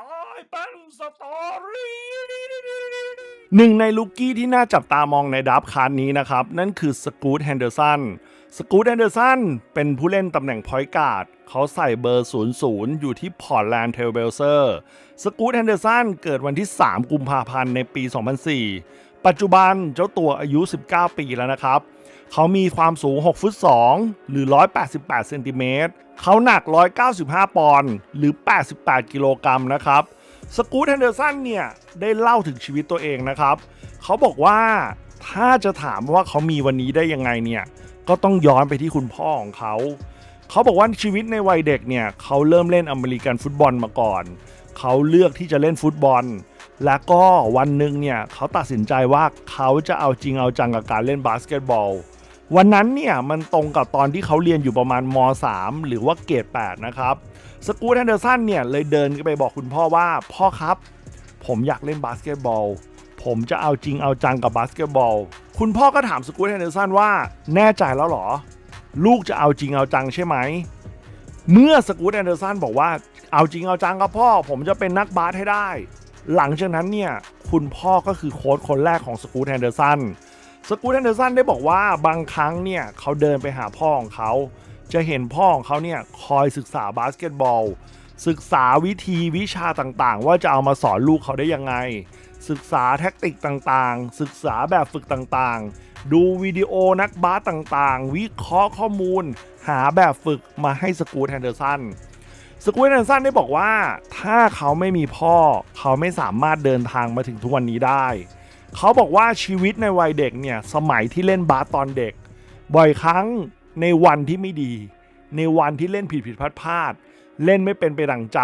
ตายเป็นสตอรี่หนึ่งในลูกกี้ที่น่าจับตามองในดับคาร์นี้นะครับ นั่นคือสกูตแฮนเดอร์สันสกูตแฮนเดอร์สันเป็นผู้เล่นตำแหน่งพอยต์การ์ดเขาใส่เบอร์ 00 อยู่ที่พอร์ตแลนด์เทลเบลเซอร์สกูตแฮนเดอร์สันเกิดวันที่ 3 กุมภาพันธ์ในปี 2004 ปัจจุบันเจ้าตัวอายุ 19 ปีแล้วนะครับ เขามีความสูง 6 ฟุต 2 หรือ 188 เซนติเมตร เขาหนัก 195 ปอนด์หรือ 88 กิโลกรัมนะครับ สกูตแฮนเดอร์สันเนี่ย ได้เล่าถึงชีวิตตัวเองนะครับ เขาบอกว่าถ้าจะถามว่าเขามีวันนี้ได้ยังไงเนี่ย ก็ต้องย้อนไปที่คุณพ่อของเขา เขาบอกว่าชีวิตในวัยเด็กเนี่ย เขาเริ่มเล่นอเมริกันฟุตบอลมาก่อน เขาเลือกที่จะเล่นฟุตบอลและก็วันหนึ่งเนี่ยเขาตัดสินใจว่าเขาจะเอาจริงเอาจังกับการเล่นบาสเกตบอล วันนั้นเนี่ยมันตรงกับตอนที่เขาเรียนอยู่ประมาณม .3 หรือว่าเกรด8นะครับสกูตแฮนเดอร์สันเนี่ยเลยเดินไปบอกคุณพ่อว่าพ่อครับ ผมอยากเล่นบาสเกตบอลผมจะเอาจริงเอาจังกับบาสเกตบอลคุณพ่อก็ถามสกูตแฮนเดอร์สันว่าแน่ใจแล้วเหรอ ลูกจะเอาจริงเอาจังใช่ไหมเมื่อสกูตแอนเดอร์สันบอกว่าเอาจริงเอาจังครับพ่อ ผมจะเป็นนักบาสให้ได้ หลังจากนั้นเนี่ยคุณพ่อก็คือโค้ชคนแรกของสกูตแอนเดอร์สัน สกูตแอนเดอร์สันได้บอกว่าบางครั้งเนี่ยเขาเดินไปหาพ่อของเขา จะเห็นพ่อของเขาเนี่ยคอยศึกษาบาสเกตบอล ศึกษาวิธีวิชาต่างๆ ว่าจะเอามาสอนลูกเขาได้ยังไง ศึกษาแท็กติกต่างๆ ศึกษาแบบฝึกต่างๆ ดูวิดีโอนักบาสต่างๆ วิเคราะห์ข้อมูล หาแบบฝึกมาให้สกูตแฮนเดอร์สันสกูตแฮนเดอร์สันได้บอกว่า ถ้าเขาไม่มีพ่อเขาไม่สามารถเดินทางมาถึงทุกวันนี้ได้ เขาบอกว่าชีวิตในวัยเด็กเนี่ยสมัยที่เล่นบาสตอนเด็ก บ่อยครั้งในวันที่ไม่ดี ในวันที่เล่นผิดผิดพลาดพลาดเล่นไม่เป็นไปดังใจ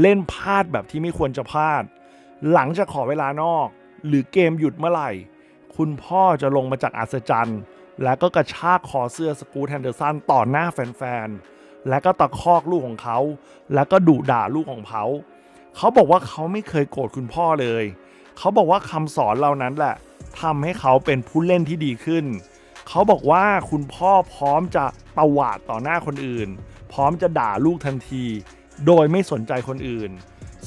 เล่นพลาดแบบที่ไม่ควรจะพลาด หลังจากขอเวลานอก หรือเกมหยุดเมื่อไหร่ คุณพ่อจะลงมาจากอัศจรรย์แล้วก็กระชากคอเสื้อสกูตแฮนเดอร์สันต่อหน้าแฟนๆ และก็ตะคอกลูกของเขา แล้วก็ดุด่าลูกของเขา เขาบอกว่าเขาไม่เคยโกรธคุณพ่อเลย เขาบอกว่าคำสอนเหล่านั้นแหละทำให้เขาเป็นผู้เล่นที่ดีขึ้น เขาบอกว่าคุณพ่อพร้อมจะตวาดต่อหน้าคนอื่น พร้อมจะด่าลูกทันที โดยไม่สนใจคนอื่น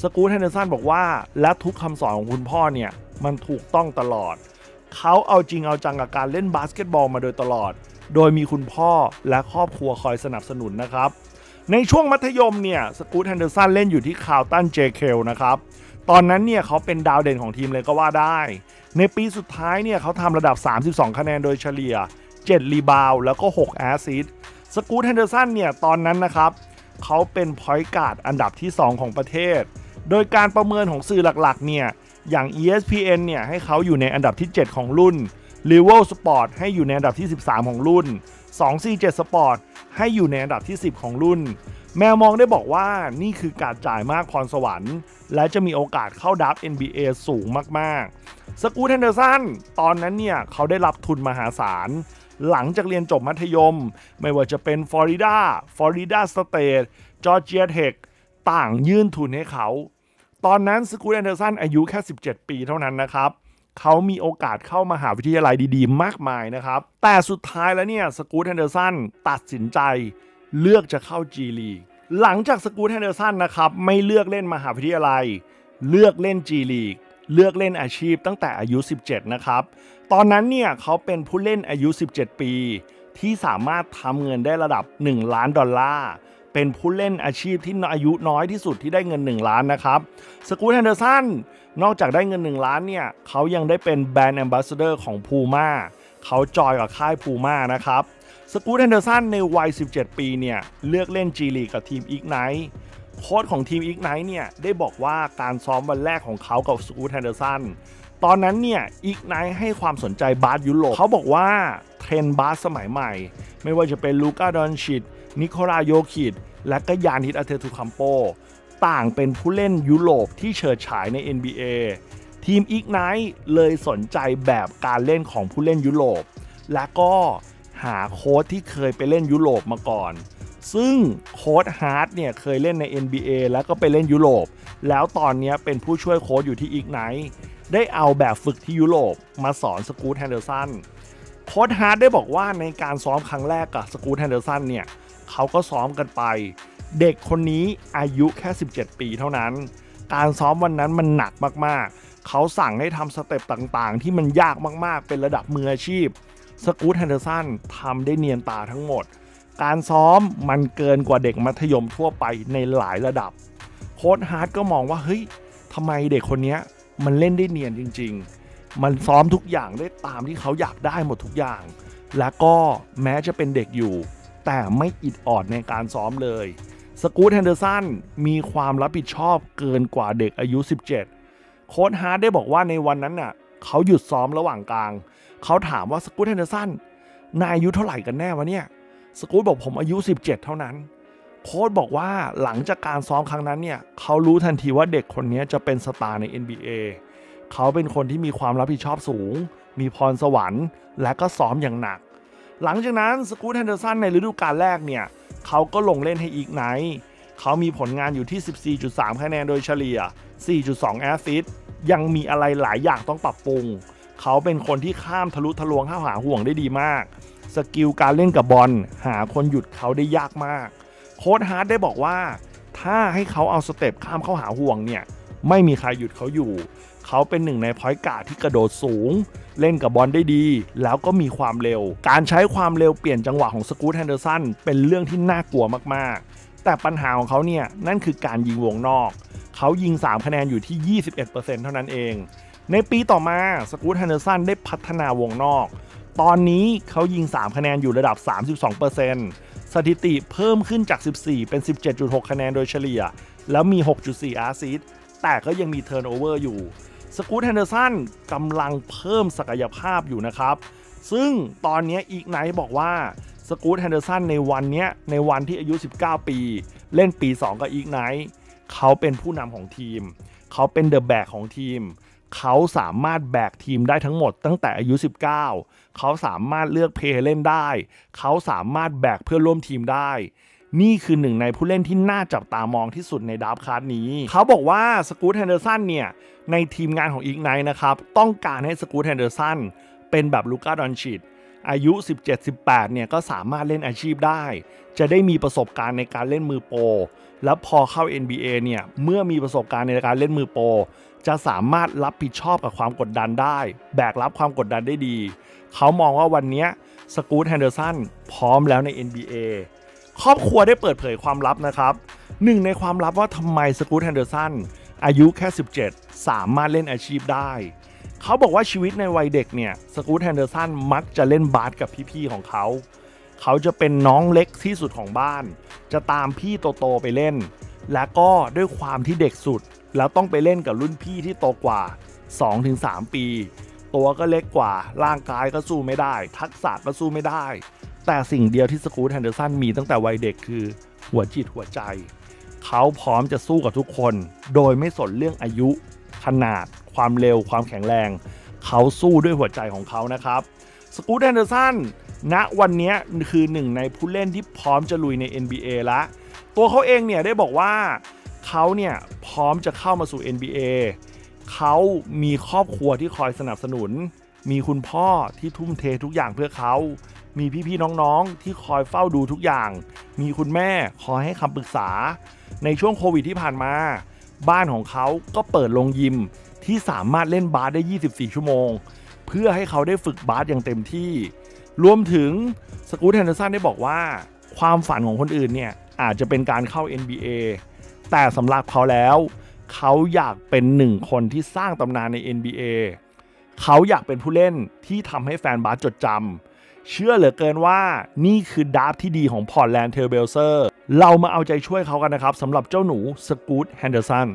สกูตแฮนเดอร์สันบอกว่า และทุกคำสอนของคุณพ่อเนี่ยมันถูกต้องตลอด เขาเอาจริงเอาจังกับการเล่นบาสเกตบอลมาโดยตลอด โดยมีคุณพ่อและครอบครัวคอยสนับสนุนนะครับ ในช่วงมัธยมเนี่ยสกูตแฮนเดอร์สันเล่นอยู่ที่คาวตันเจเคลนะครับ ตอนนั้นเนี่ยเขาเป็นดาวเด่นของทีมเลยก็ว่าได้ ในปีสุดท้ายเนี่ยเขาทำระดับ 32 คะแนนโดยเฉลี่ย 7 รีบาวแล้วก็ 6 แอสซิสต์สกูตแฮนเดอร์สันเนี่ยตอนนั้นนะครับเขาเป็นพอยต์การ์ดอันดับที่ 2 ของประเทศ โดยการประเมินของสื่อหลักๆ เนี่ยอย่าง ESPN เนี่ยให้เขาอยู่ในอันดับที่ 7 ของรุ่น l e v e l Sport ให้อยู่ในอันดับที่ 13 ของรุ่น 247 Sport ให้อยู่ในอันดับที่ 10 ของรุ่น แมวมองได้บอกว่านี่คือการจ่ายมากพรสวรรค์ และจะมีโอกาสเข้าดับ NBA สูงมากๆ สกูตแฮนเดอร์สันตอนนั้นเนี่ย เขาได้รับทุนมหาศาล หลังจากเรียนจบมัธยม ไม่ว่าจะเป็นฟลอริดาฟลอริดาสเตทจอร์เจียเทคต่างยื่นทุนให้เขา ตอนนั้นสกูตแอนเดอร์สันอายุแค่ 17 ปีเท่านั้นนะครับเขามีโอกาสเข้ามหาวิทยาลัยดีๆ มากมายนะครับ แต่สุดท้ายแล้วเนี่ยสกูตแอนเดอร์สันตัดสินใจ เลือกจะเข้า G League หลังจากสกูตแอนเดอร์สันนะครับไม่เลือกเล่นมหาวิทยาลัย เลือกเล่น G League เลือกเล่นอาชีพตั้งแต่อายุ 17 นะครับ ตอนนั้นเนี่ยเขาเป็นผู้เล่นอายุ 17 ปี ที่สามารถทำเงินได้ระดับ 1 ล้านดอลลาร์ เป็นผู้เล่นอาชีพที่อายุน้อยที่สุดที่ได้เงิน 1 ล้านนะครับสกูตแฮนเดอร์สันนอกจากได้เงิน 1 ล้านเนี่ยเขายังได้เป็นแบรนด์แอมบาสเดอร์ของพูม่าเขาจอยกับค่ายพูม่านะครับ สกูตแฮนเดอร์สันในวัย 17 ปีเนี่ย เลือกเล่นจีลีกับทีมอีกไนท์โค้ชของทีมอีกไนท์เนี่ย ได้บอกว่าการซ้อมวันแรกของเขากับสกูตแฮนเดอร์สันตอนนั้นเนี่ยอีกไนท์ให้ความสนใจบาสยุโรปเขาบอกว่าเทรนบาสสมัยใหม่ ไม่ว่าจะเป็นลูก้าดอนชิดนิโคลาโยคิดและก็ยานิดอาเทตุคัมโป ต่างเป็นผู้เล่นยุโรปที่เฉิดฉายใน NBA ทีมอีกไนท์เลยสนใจแบบการเล่นของผู้เล่นยุโรปและก็ หาโค้ชที่เคยไปเล่นยุโรปมาก่อน ซึ่งโค้ชฮาร์ดเนี่ยเคยเล่นใน NBA แล้วก็ไปเล่นยุโรป แล้วตอนนี้เป็นผู้ช่วยโค้ชอยู่ที่อีกไนท์ได้เอาแบบฝึกที่ยุโรปมาสอนสกูตแฮนเดอร์สันโค้ชฮาร์ดได้บอกว่าในการซ้อมครั้งแรกกับสกูตแฮนเดอร์สันเนี่ยเขาก็ซ้อมกันไป เด็กคนนี้อายุแค่ 17 ปีเท่านั้น การซ้อมวันนั้นมันหนักมากๆ เขาสั่งให้ทำสเต็ปต่างๆ ที่มันยากมากๆ เป็นระดับมืออาชีพ สกูตแฮนเดอร์สันทำได้เนียนตาทั้งหมด การซ้อมมันเกินกว่าเด็กมัธยมทั่วไปในหลายระดับ โค้ชฮาร์ดก็มองว่าเฮ้ยทำไมเด็กคนนี้มันเล่นได้เนียนจริง ๆ มันซ้อมทุกอย่างได้ตามที่เขาอยากได้หมดทุกอย่าง และก็แม้จะเป็นเด็กอยู่ แต่ไม่อิดออดในการซ้อมเลย สกูตแฮนเดอร์สันมีความรับผิดชอบเกินกว่าเด็กอายุ 17 โค้ชฮาร์ดได้บอกว่าในวันนั้นน่ะ เขาหยุดซ้อมระหว่างกลาง เขาถามว่าสกูตแฮนเดอร์สันนายอายุเท่าไหร่กันแน่วะเนี่ย สกูตบอกผมอายุ 17 เท่านั้น โค้ชบอกว่าหลังจากการซ้อมครั้งนั้นเนี่ย เขารู้ทันทีว่าเด็กคนนี้จะเป็นสตาร์ใน NBA เขาเป็นคนที่มีความรับผิดชอบสูง มีพรสวรรค์ และก็ซ้อมอย่างหนัก หลังจากนั้นสกูตแฮนเดอร์สันในฤดูกาลแรกเนี่ย เขาก็ลงเล่นให้อีกไนท์เขามีผลงานอยู่ที่ 14.3 คะแนนโดยเฉลี่ย 4.2 แอสซิสต์ ยังมีอะไรหลายอย่างต้องปรับปรุง เขาเป็นคนที่ข้ามทะลุทะลวงเข้าหาห่วงได้ดีมาก สกิลการเล่นกับบอลหาคนหยุดเขาได้ยากมาก โค้ดฮาร์ดได้บอกว่า ถ้าให้เขาเอาสเต็ปข้ามเข้าหาห่วงเนี่ยไม่มีใครหยุดเขาอยู่ เขาเป็นหนึ่งในพอยต์การ์ดที่กระโดดสูง เล่นกับบอลได้ดี แล้วก็มีความเร็ว การใช้ความเร็วเปลี่ยนจังหวะของสกูตแฮนเดอร์สันเป็นเรื่องที่น่ากลัวมากๆ แต่ปัญหาของเขาเนี่ยนั่นคือการยิงวงนอก เขายิง 3 คะแนนอยู่ที่ 21%เท่านั้นเอง ในปีต่อมาสกูตแฮนเดอร์สันได้พัฒนาวงนอก ตอนนี้เขายิง 3 คะแนนอยู่ระดับ 32%สถิติเพิ่มขึ้นจาก 14 เป็น 17.6 คะแนนโดยเฉลี่ย แล้วมี 6.4 อาร์ซิสแต่ก็ยังมีเทิร์นโอเวอร์อยู่สกูตแฮนเดอร์สันกำลังเพิ่มศักยภาพอยู่นะครับ ซึ่งตอนนี้อีกไนท์บอกว่า สกูตแฮนเดอร์สันในวันนี้ในวันที่อายุ 19 ปี เล่นปี 2 กับอีกไนท์เขาเป็นผู้นำของทีม เขาเป็นเดอะแบกของทีม เขาสามารถแบกทีมได้ทั้งหมดตั้งแต่อายุ 19 เขาสามารถเลือกเพลย์เล่นได้ เขาสามารถแบกเพื่อร่วมทีมได้นี่คือหนึ่งในผู้เล่นที่น่าจับตามองที่สุดในดราฟต์คลาสนี้ เขาบอกว่าสกูตแฮนเดอร์สันเนี่ย ในทีมงานของอีกไนนะครับ ต้องการให้สกูตแฮนเดอร์สันเป็นแบบลูก้าดอนชิด อายุ 17-18 เนี่ยก็สามารถเล่นอาชีพได้ จะได้มีประสบการณ์ในการเล่นมือโปร แล้วพอเข้า NBA เนี่ยเมื่อมีประสบการณ์ในการเล่นมือโปร จะสามารถรับผิดชอบกับความกดดันได้ แบกรับความกดดันได้ดี เขามองว่าวันนี้สกูตแฮนเดอร์สันพร้อมแล้วใน NBA ครอบครัวได้เปิดเผยความลับนะครับหนึ่งในความลับว่าทำไมสกูตแฮนเดอร์สันอายุแค่ 17 สามารถเล่นอาชีพได้ เขาบอกว่าชีวิตในวัยเด็กเนี่ยสกูตแฮนเดอร์สันมักจะเล่นบาสกับพี่ๆของเขา เขาจะเป็นน้องเล็กที่สุดของบ้าน จะตามพี่โตๆไปเล่น และก็ด้วยความที่เด็กสุด แล้วต้องไปเล่นกับรุ่นพี่ที่โตกว่า 2-3 ปี ตัวก็เล็กกว่าร่างกายก็สู้ไม่ได้ ทักษะก็สู้ไม่ได้ แต่สิ่งเดียวที่สกูตแฮนเดอร์สันมีตั้งแต่วัยเด็กคือหัวจิตหัวใจ เขาพร้อมจะสู้กับทุกคน โดยไม่สนเรื่องอายุขนาด ความเร็วความแข็งแรง เขาสู้ด้วยหัวใจของเขานะครับสกูตแฮนเดอร์สันณวันนี้คือหนึ่งในผู้เล่นที่พร้อมจะลุยใน NBA ละตัวเขาเองเนี่ยได้บอกว่าเขาเนี่ยพร้อมจะเข้ามาสู่ NBA เขามีครอบครัวที่คอยสนับสนุน มีคุณพ่อที่ทุ่มเททุกอย่างเพื่อเขา มีพี่ๆน้องๆที่คอยเฝ้าดูทุกอย่าง มีคุณแม่คอยให้คำปรึกษา ในช่วงโควิดที่ผ่านมา บ้านของเขาก็เปิดโรงยิม ที่สามารถเล่นบาสได้ 24 ชั่วโมง เพื่อให้เขาได้ฝึกบาสอย่างเต็มที่ รวมถึงสกูตแฮนเดอร์สันได้บอกว่า ความฝันของคนอื่นเนี่ยอาจจะเป็นการเข้า NBA แต่สำหรับเขาแล้ว เขาอยากเป็นหนึ่งคนที่สร้างตำนานใน NBA เขาอยากเป็นผู้เล่นที่ทำให้แฟนบาสจดจำเชื่อเหลือเกินว่านี่คือดราฟที่ดีของพอร์ตแลนด์เทเบลเซอร์เรามาเอาใจช่วยเขากันนะครับสำหรับเจ้าหนูสกูตแฮนเดอร์สัน